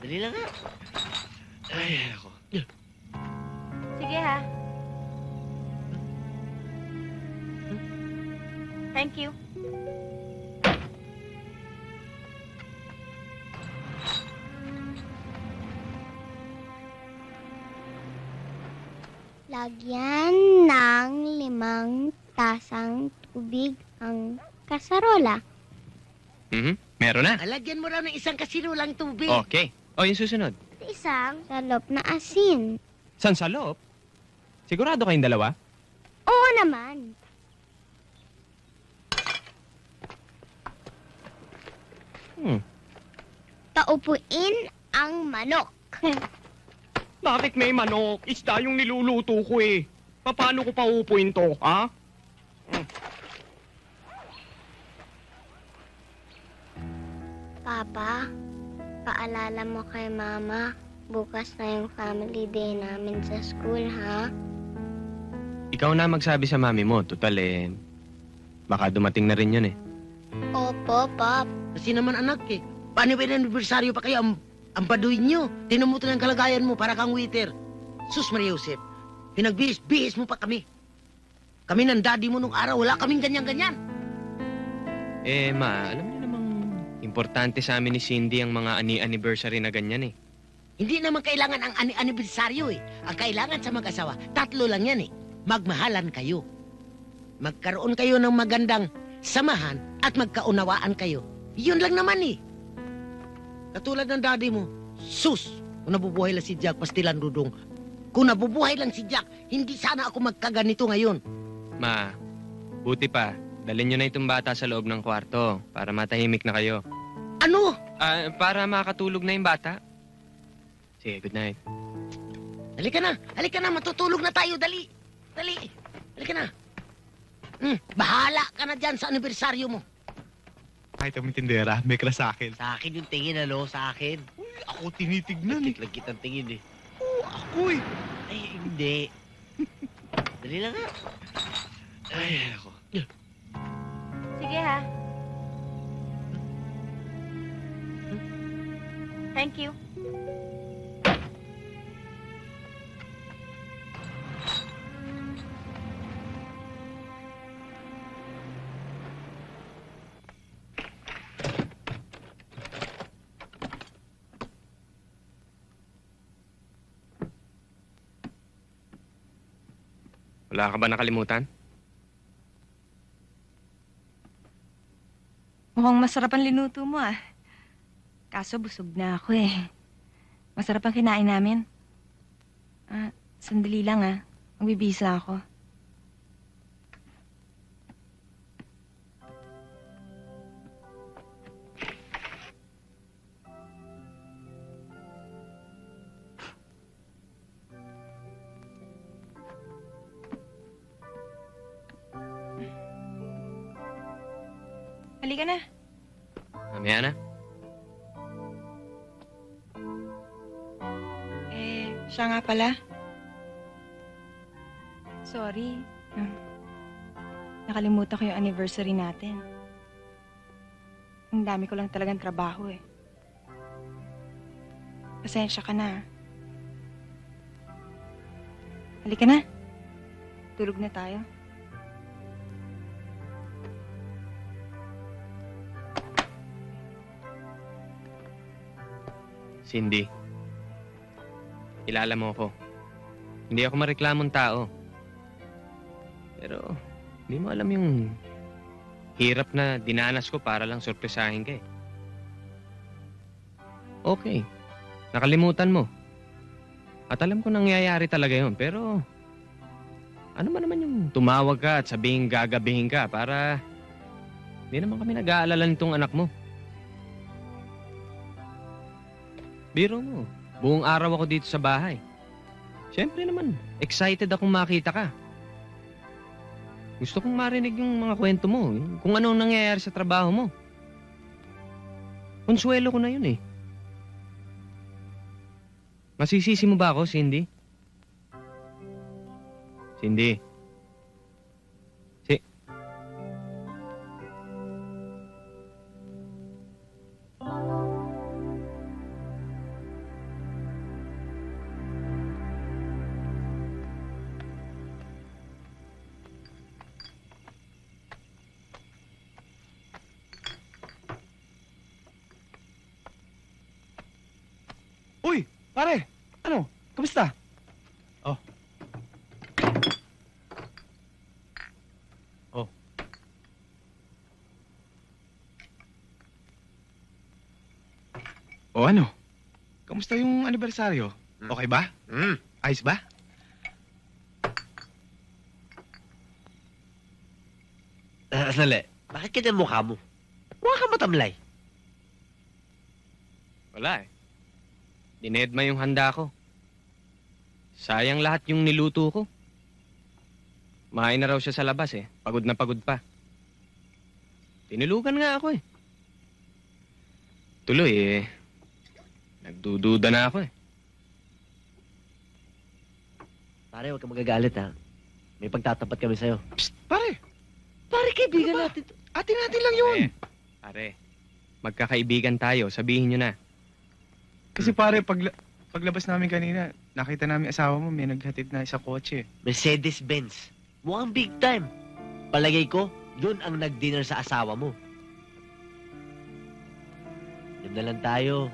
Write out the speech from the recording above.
Dali lang nga. Ay, ako. Sige ha. Thank you. Lagyan ng limang tasang tubig ang kasarola. Mhm. Meron na. Alagyan mo raw ng isang kasinulang tubig. Okay. O, yung susunod. Isang salop na asin. San sa loob? Sigurado kayong dalawa? Oo naman. Hmm. Taupuin ang manok. Bakit may manok? Isda yung niluluto ko eh. Paano ko paupuin to, ha? Papa, paalala mo kay Mama, bukas na yung family day namin sa school, ha? Ikaw na magsabi sa mami mo. Total eh, baka dumating na rin yun eh. Opo, Pop. Kasi naman anak eh. Paano ba anibersaryo pa kayo ang, ang paduin nyo? Tinumuto ng kalagayan mo para kang waiter. Sus Maria Josep, pinagbihis-bihis mo pa kami. Kami ng daddy mo nung araw, wala kaming ganyan-ganyan. Eh, ma, alam importante sa amin ni Cindy ang mga ani-anniversary na ganyan eh. Hindi naman kailangan ang ani anibersaryo eh. Ang kailangan sa mag-asawa, tatlo lang yan eh. Magmahalan kayo. Magkaroon kayo ng magandang samahan at magkaunawaan kayo. Yun lang naman eh. Katulad ng daddy mo, sus! Kung nabubuhay lang si Jack, pastilan dudong. Kung nabubuhay lang si Jack, hindi sana ako magkaganito ngayon. Ma, buti pa, dalhin niyo na itong bata sa loob ng kwarto para matahimik na kayo. Ano? Ah, para makatulog na yung bata. Sige, good night. Halika na, halika na, matutulog na tayo, dali. Dali, halika na. Hmm, bahala ka na dyan sa anibersaryo mo. Kahit ang tindera, may kras sa akin. Sa akin yung tingin, ano, sa akin. Uy, ako tinitignan eh. Nagkiklag kitang tingin eh. Oo, ako eh. Ay, hindi. Dali lang nga. Ay, ako. Sige ha. Thank you. Wala ka ba nakalimutan? Mukhang masarap ang linuto mo ah. Kaso busog na ako eh. Masarap ang kinain namin. Ah, sandali lang ah. Magbibihis ako. Halika na. Mamaya na. Siya nga pala. Sorry. Hmm. Nakalimutan ko yung anniversary natin. Ang dami ko lang talagang trabaho eh. Pasensya ka na. Halika na. Tulog na tayo. Cindy. Kilala mo ako. Hindi ako mareklamong tao. Pero, hindi mo alam yung hirap na dinanas ko para lang sorpresahin ka eh. Okay. Nakalimutan mo. At alam ko nangyayari talaga yun. Pero, ano ba naman yung tumawag ka at sabihin gagabihin ka para hindi naman kami nag-aalala nitong anak mo. Biro mo, buong araw ako dito sa bahay. Siyempre naman, excited akong makita ka. Gusto kong marinig yung mga kwento mo, yung kung anong nangyayari sa trabaho mo. Konsuelo ko na yun eh. Masisisi mo ba ako, Cindy? Cindy. Pare, ano? Kamusta? Oh. Oh. O ano? Kamusta yung anibersaryo? Okay ba? Hmm. Ayos ba? Ah, sandali. Bakit ganyan mukha mo? Mukha ka matamlay. Wala eh. Dinedma yung handa ko. Sayang lahat yung niluto ko. Mahain na raw siya sa labas eh. Pagod na pagod pa. Tinulugan nga ako eh. Tuloy eh. Nagdududa na ako eh. Pare, huwag ka magagalit ha. May pagtatapat kami sa'yo. Psst, pare! Pare, kaibigan Ano natin. Atin natin lang yun! Eh, pare, magkakaibigan tayo. Sabihin nyo na. Kasi pare, pag, paglabas namin kanina, nakita namin asawa mo, may naghatid na isang kotse. Mercedes-Benz. Mukhang big time. Palagay ko, yun ang nag-dinner sa asawa mo. Yun na lang tayo.